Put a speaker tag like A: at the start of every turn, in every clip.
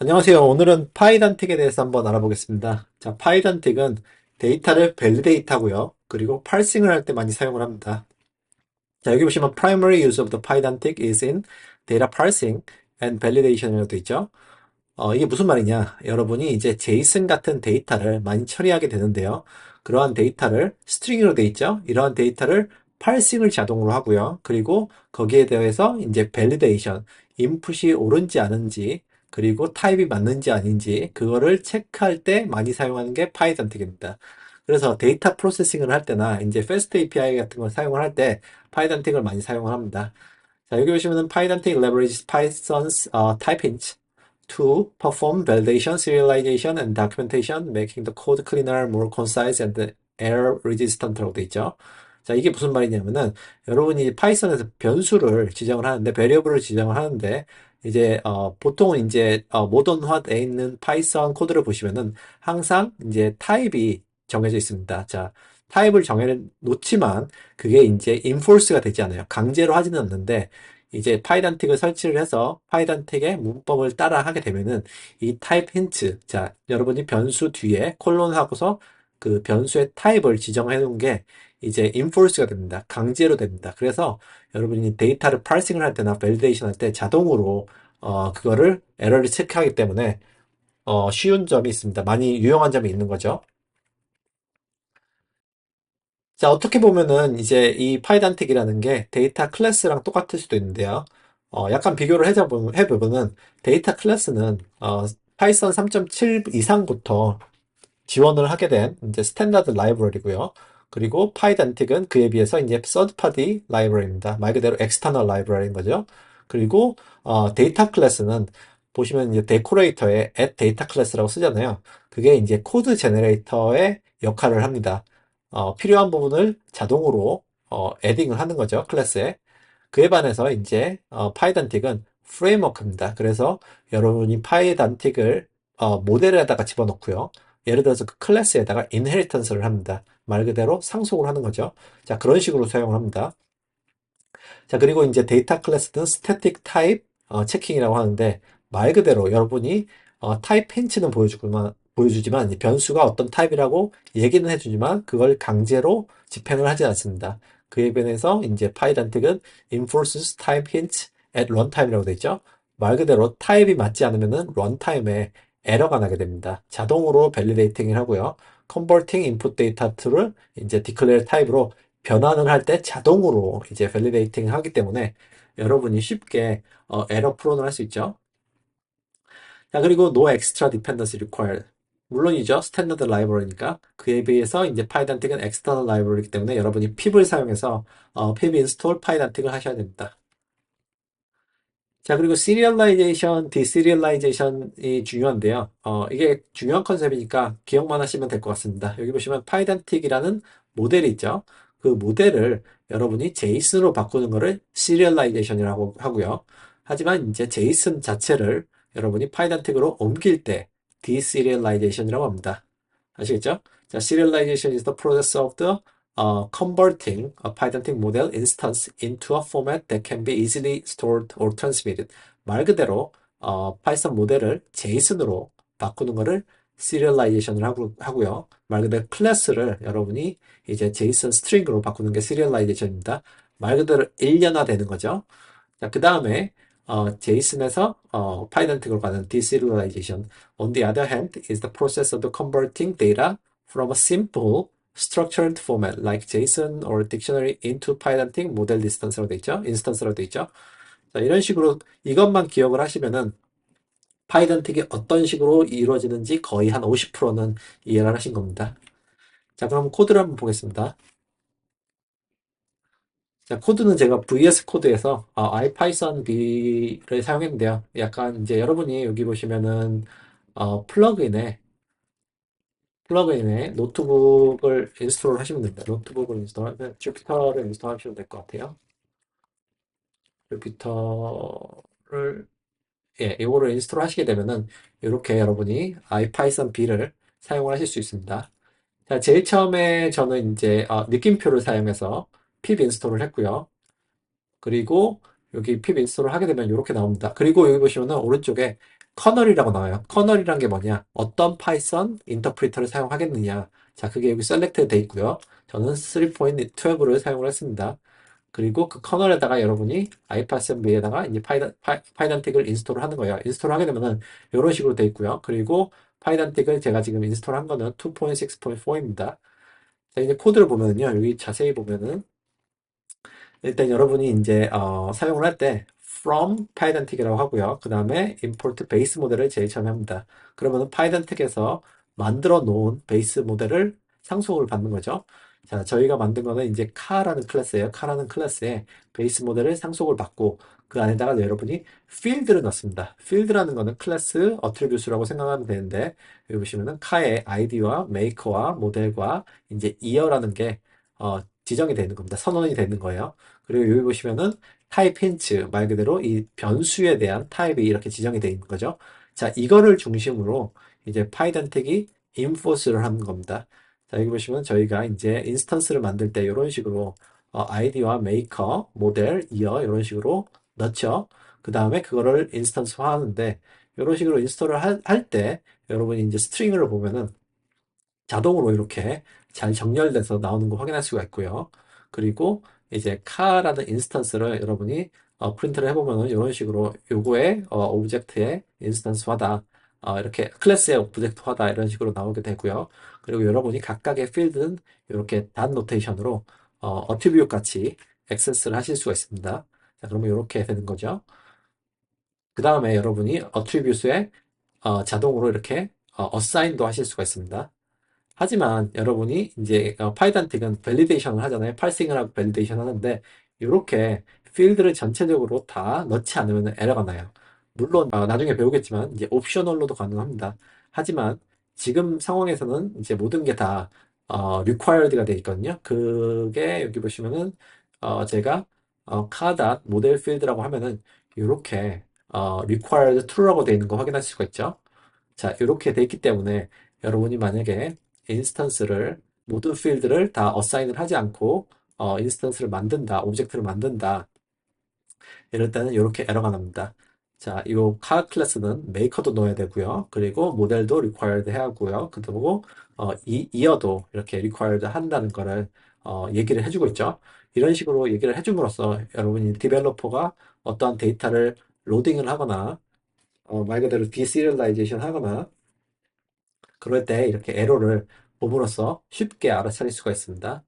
A: 안녕하세요. 오늘은 파이단틱에 대해서 한번 알아보겠습니다. 자, 파이단틱은 데이터를 밸리데이트 하고요. 그리고 파싱을 할 때 많이 사용을 합니다. 자, 여기 보시면 primary use of the pydantic is in data parsing and validation이라고 되어 있죠. 어, 이게 무슨 말이냐? 여러분이 이제 제이슨 같은 데이터를 많이 처리하게 되는데요. 그러한 데이터를 스트링으로 되어 있죠. 이러한 데이터를 파싱을 자동으로 하고요. 그리고 거기에 대해서 이제 밸리데이션, 인풋이 옳은지 아닌지, 그리고 타입이 맞는지 아닌지 그거를 체크할 때 많이 사용하는 게 파이단틱입니다. 그래서 데이터 프로세싱을 할 때나 이제 패스트 API 같은 걸 사용을 할 때 파이단틱을 많이 사용을 합니다. 자, 여기 보시면은 pydantic leverages Python's uh, type hints to perform validation, serialization, and documentation, making the code cleaner, more concise, and error resistant라고 돼 있죠. 자, 이게 무슨 말이냐면은 여러분이 파이썬에서 변수를 지정을 하는데 베리어블을 지정을 하는데 이제 어, 보통은 이제 어, 모던화되어 있는 파이썬 코드를 보시면은 항상 이제 타입이 정해져 있습니다. 자, 타입을 정해 놓지만 그게 이제 인포스가 되지 않아요. 강제로 하지는 않는데 이제 파이단틱을 설치를 해서 파이단틱의 문법을 따라 하게 되면은 이 타입 힌트, 자, 여러분이 변수 뒤에 콜론 하고서 그 변수의 타입을 지정해 놓은 게 이제 인포스가 됩니다. 강제로 됩니다. 그래서 여러분이 데이터를 파싱을 할 때나 밸리데이션 할 때 자동으로 어, 그거를 에러를 체크하기 때문에 어, 쉬운 점이 있습니다. 많이 유용한 점이 있는 거죠. 자, 어떻게 보면은 이제 이 파이단틱이라는 게 데이터 클래스랑 똑같을 수도 있는데요. 어, 약간 비교를 해보면, 해보면은 데이터 클래스는 어, 파이썬 3.7 이상부터 지원을 하게 된 이제 스탠다드 라이브러리고요. 그리고 파이단틱은 그에 비해서 이제 서드 파티 라이브러리입니다. 말 그대로 엑스터널 라이브러리인 거죠. 그리고 어, 데이터 클래스는 보시면 이제 데코레이터에 at 데이터 클래스라고 쓰잖아요. 그게 이제 코드 제너레이터의 역할을 합니다. 어, 필요한 부분을 자동으로 어, 에딩을 하는 거죠. 클래스에. 그에 반해서 이제 어, 파이단틱은 프레임워크입니다. 그래서 여러분이 파이단틱을 어, 모델에다가 집어넣고요. 예를 들어서 그 클래스에다가 인헤리턴스를 합니다. 말 그대로 상속을 하는 거죠. 자, 그런 식으로 사용을 합니다. 자, 그리고 이제 데이터 클래스는 스태틱 타입 어, 체킹이라고 하는데 말 그대로 여러분이 어, 타입 펜치는 보여주지만, 보여주지만 변수가 어떤 타입이라고 얘기는 해주지만 그걸 강제로 집행을 하지 않습니다. 그에 반해서 이제 파이단틱은 enforces type hint at runtime이라고 되어 있죠. 말 그대로 타입이 맞지 않으면은 런타임에 에러가 나게 됩니다. 자동으로 밸리데이팅을 하고요. converting input data to를 이제 declare 타입으로 변환을 할 때 자동으로 이제 밸리데이팅 하기 때문에 여러분이 쉽게 어, 에러 프론을 할 수 있죠. 자, 그리고 no extra dependency required. 물론이죠. 스탠다드 라이브러리니까. 그에 비해서 이제 파이단틱은 엑스터널 라이브러리이기 때문에 여러분이 pip을 사용해서 어, pip install 파이단틱을 하셔야 됩니다. 자, 그리고 시리얼라이제이션, 디시리얼라이제이션이 중요한데요. 어, 이게 중요한 컨셉이니까 기억만 하시면 될 것 같습니다. 여기 보시면 파이단틱이라는 모델이 있죠. 그 모델을 여러분이 제이슨으로 바꾸는 거를 시리얼라이제이션이라고 하고요. 하지만 이제 제이슨 자체를 여러분이 파이단틱으로 옮길 때 디시리얼라이제이션이라고 합니다. 아시겠죠? 자, serialization is the process of the uh, converting a Pydantic model instance into a format that can be easily stored or transmitted. 말 그대로 어, 파이썬 모델을 제이슨으로 바꾸는 거를 시리얼라이제이션을 하고, 하고요. 말 그대로 클래스를 여러분이 이제 제이슨 스트링으로 바꾸는 게 시리얼라이제이션입니다. 말 그대로 일련화 되는 거죠. 자, 그 다음에 어, 제이슨에서 어, 파이던틱으로 가는 deserialization. On the other hand, is the process of converting data from a simple structured format like JSON or dictionary into Pydantic model distance로 돼 있죠. 인스턴스로 돼 있죠. 자, 이런 식으로 이것만 기억을 하시면은 파이던틱이 어떤 식으로 이루어지는지 거의 한 50%는 이해를 하신 겁니다. 자, 그럼 코드를 한번 보겠습니다. 자, 코드는 제가 VS 코드에서 어, IPython B를 사용했는데요. 약간 이제 여러분이 여기 보시면은 어, 플러그인에 플러그인에 노트북을 인스톨 하시면 됩니다. 노트북을 인스톨하면 주피터를 인스톨 하시면 될 것 같아요. 주피터를 예, 이거를 인스톨 하시게 되면은 이렇게 여러분이 IPython B를 사용을 하실 수 있습니다. 자, 제일 처음에 저는 이제 어, 느낌표를 사용해서 pip 인스톨을 했고요. 그리고 여기 pip 인스톨을 하게 되면 이렇게 나옵니다. 그리고 여기 보시면은 오른쪽에 커널이라고 나와요. 커널이란 게 뭐냐? 어떤 파이썬 인터프리터를 사용하겠느냐? 자, 그게 여기 셀렉트 돼 있고요. 저는 3.12를 사용을 했습니다. 그리고 그 커널에다가 여러분이 IPassembly에다가 이제 파이단, 파이, 파이단틱을 인스톨을 하는 거예요. 인스톨을 하게 되면은 이런 식으로 돼 있고요. 그리고 파이단틱을 제가 지금 인스톨한 거는 2.6.4입니다. 자, 이제 코드를 보면은요. 여기 자세히 보면은 일단 여러분이 이제 어, 사용을 할때 from pydantic이라고 하고요. 그 다음에 import base 모델을 제일 처음에 합니다. 그러면은 pydantic에서 만들어 놓은 베이스 모델을 상속을 받는 거죠. 자, 저희가 만든 거는 이제 카라는 클래스예요. 카라는 클래스에 베이스 모델을 상속을 받고 그 안에다가 여러분이 필드를 넣습니다. 필드라는 거는 클래스 어트리뷰스라고 생각하면 되는데 여기 보시면은 카의 아이디와 메이커와 모델과 이제 이어라는 게 어, 지정이 되는 겁니다. 선언이 되는 거예요. 그리고 여기 보시면은 타입 힌츠 말 그대로 이 변수에 대한 타입이 이렇게 지정이 되어 있는 거죠. 자, 이거를 중심으로 이제 파이단텍이 인포스를 하는 겁니다. 자, 여기 보시면 저희가 이제 인스턴스를 만들 때 이런 식으로 어, 아이디와 메이커, 모델, 이어 이런 식으로 넣죠. 그 다음에 그거를 인스턴스화 하는데 이런 식으로 인스톨을 할 때 여러분이 이제 스트링을 보면은 자동으로 이렇게 잘 정렬돼서 나오는 거 확인할 수가 있고요. 그리고 이제 카라는 인스턴스를 여러분이 어, 프린트를 해보면은 이런 식으로 요거의 어, 오브젝트의 인스턴스화다. 어, 이렇게 클래스의 오브젝트화다 이런 식으로 나오게 되고요. 그리고 여러분이 각각의 필드는 이렇게 단 노테이션으로 어, 어트리뷰 같이 액세스를 하실 수가 있습니다. 자, 그러면 이렇게 되는 거죠. 그 다음에 여러분이 어트리뷰스에 어, 자동으로 이렇게 어, 어사인도 하실 수가 있습니다. 하지만 여러분이 이제 어, 파이단틱은 밸리데이션을 하잖아요. 팔싱을 하고 밸리데이션 하는데 이렇게 필드를 전체적으로 다 넣지 않으면 에러가 나요. 물론 어, 나중에 배우겠지만 이제 옵셔널로도 가능합니다. 하지만 지금 상황에서는 이제 모든 게다 어, required가 되어 있거든요. 그게 여기 보시면은 어, 제가 어, 카다 모델 필드라고 하면은 이렇게 어, required true라고 되어 있는 거 확인할 수가 있죠. 자, 이렇게 되어 있기 때문에 여러분이 만약에 인스턴스를 모든 필드를 다 어사인을 하지 않고 어, 인스턴스를 만든다, 오브젝트를 만든다. 이럴 때는 이렇게 에러가 납니다. 자, 이 car 클래스는 메이커도 넣어야 되고요. 그리고 모델도 required 해야 하고요. 그리고 어, 이 이어도 이렇게 required 한다는 거를 어, 얘기를 해주고 있죠. 이런 식으로 얘기를 해줌으로써 여러분이 디벨로퍼가 어떠한 데이터를 로딩을 하거나 어, 말 그대로 디시리얼라이제이션 하거나 그럴 때 이렇게 에러를 봄으로써 쉽게 알아차릴 수가 있습니다.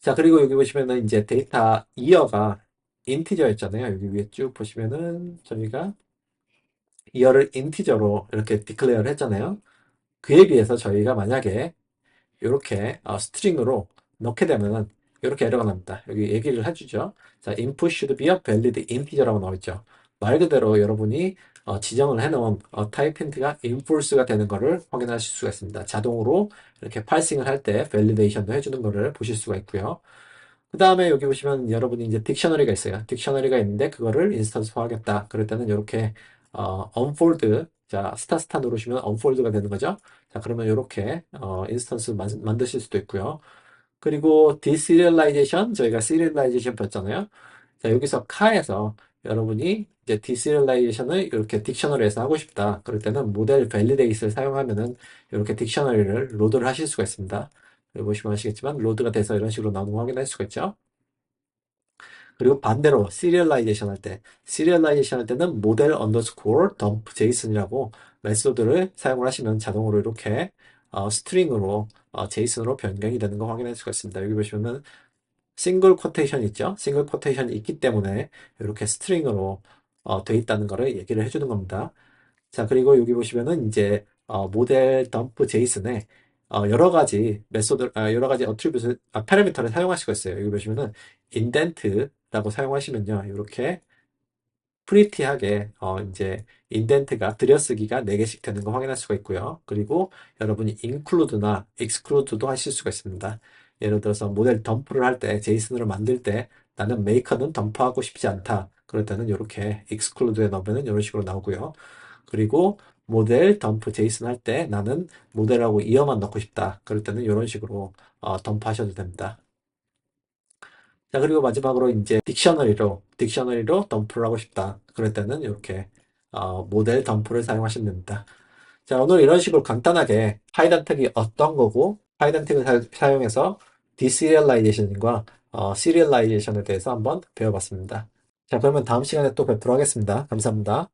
A: 자, 그리고 여기 보시면은 이제 데이터 이어가 인티저였잖아요. 여기 위에 쭉 보시면은 저희가 이어를 인티저로 이렇게 디클레어를 했잖아요. 그에 비해서 저희가 만약에 이렇게 어, 스트링으로 넣게 되면은 이렇게 에러가 납니다. 여기 얘기를 해주죠. 자, input should be a valid integer라고 나와 있죠. 말 그대로 여러분이 어, 지정을 해놓은 어, 타입 힌트가 인폴스가 되는 것을 확인하실 수가 있습니다. 자동으로 이렇게 팔싱을 할 때 밸리데이션도 해주는 것을 보실 수가 있고요. 그 다음에 여기 보시면 여러분이 이제 딕셔너리가 있어요. 딕셔너리가 있는데 그거를 인스턴스화 하겠다. 그럴 때는 이렇게 어, unfold 자 스타 스타 누르시면 unfold가 되는 거죠. 자 그러면 이렇게 어, 인스턴스 만, 만드실 수도 있고요. 그리고 디시리얼라이제이션 저희가 시리얼라이제이션 봤잖아요. 자 여기서 카에서 여러분이 이제 디시리얼라이제이션을 이렇게 딕셔너리에서 하고 싶다. 그럴 때는 모델 밸리데이트를 사용하면은 이렇게 딕셔너리를 로드를 하실 수가 있습니다. 보시면 아시겠지만 로드가 돼서 이런 식으로 거 확인할 수가 있죠. 그리고 반대로 시리얼라이제이션 할 때, 시리얼라이제이션 할 때는 모델 언더스코어 덤프 제이슨이라고 메소드를 사용을 하시면 자동으로 이렇게 어, 스트링으로 어, 제이슨으로 변경이 되는 거 확인할 수가 있습니다. 여기 보시면은 싱글 쿼테이션 있죠? 싱글 쿼테이션이 있기 때문에 이렇게 스트링으로 어, 돼 있다는 거를 얘기를 해주는 겁니다. 자, 그리고 여기 보시면은 이제 어, 모델 덤프 제이슨에 어, 여러 가지 메소드, 아, 여러 가지 어트리뷰트, 아, 파라미터를 사용할 수가 있어요. 여기 보시면은 인덴트라고 사용하시면요, 이렇게 프리티하게 어, 이제 인덴트가 들여쓰기가 4개씩 되는 거 확인할 수가 있고요. 그리고 여러분이 include나 exclude도 하실 수가 있습니다. 예를 들어서 모델 덤프를 할 때, 제이슨으로 만들 때 나는 메이커는 덤프하고 싶지 않다. 그럴 때는 이렇게 exclude에 넣으면 이런 식으로 나오고요. 그리고 모델 덤프 제이슨 할 때 나는 모델하고 이어만 넣고 싶다. 그럴 때는 이런 식으로 어, 덤프 하셔도 됩니다. 자, 그리고 마지막으로 이제 딕셔너리로, 딕셔너리로 덤프를 하고 싶다. 그럴 때는 이렇게 어, 모델 덤프를 사용하시면 됩니다. 자, 오늘 이런 식으로 간단하게 파이단 텍이 어떤 거고, 파이단 텍을 사, 용해서 디시리얼라이제이션과 어, 시리얼라이제이션에 대해서 한번 배워봤습니다. 자, 그러면 다음 시간에 또 뵙도록 하겠습니다. 감사합니다.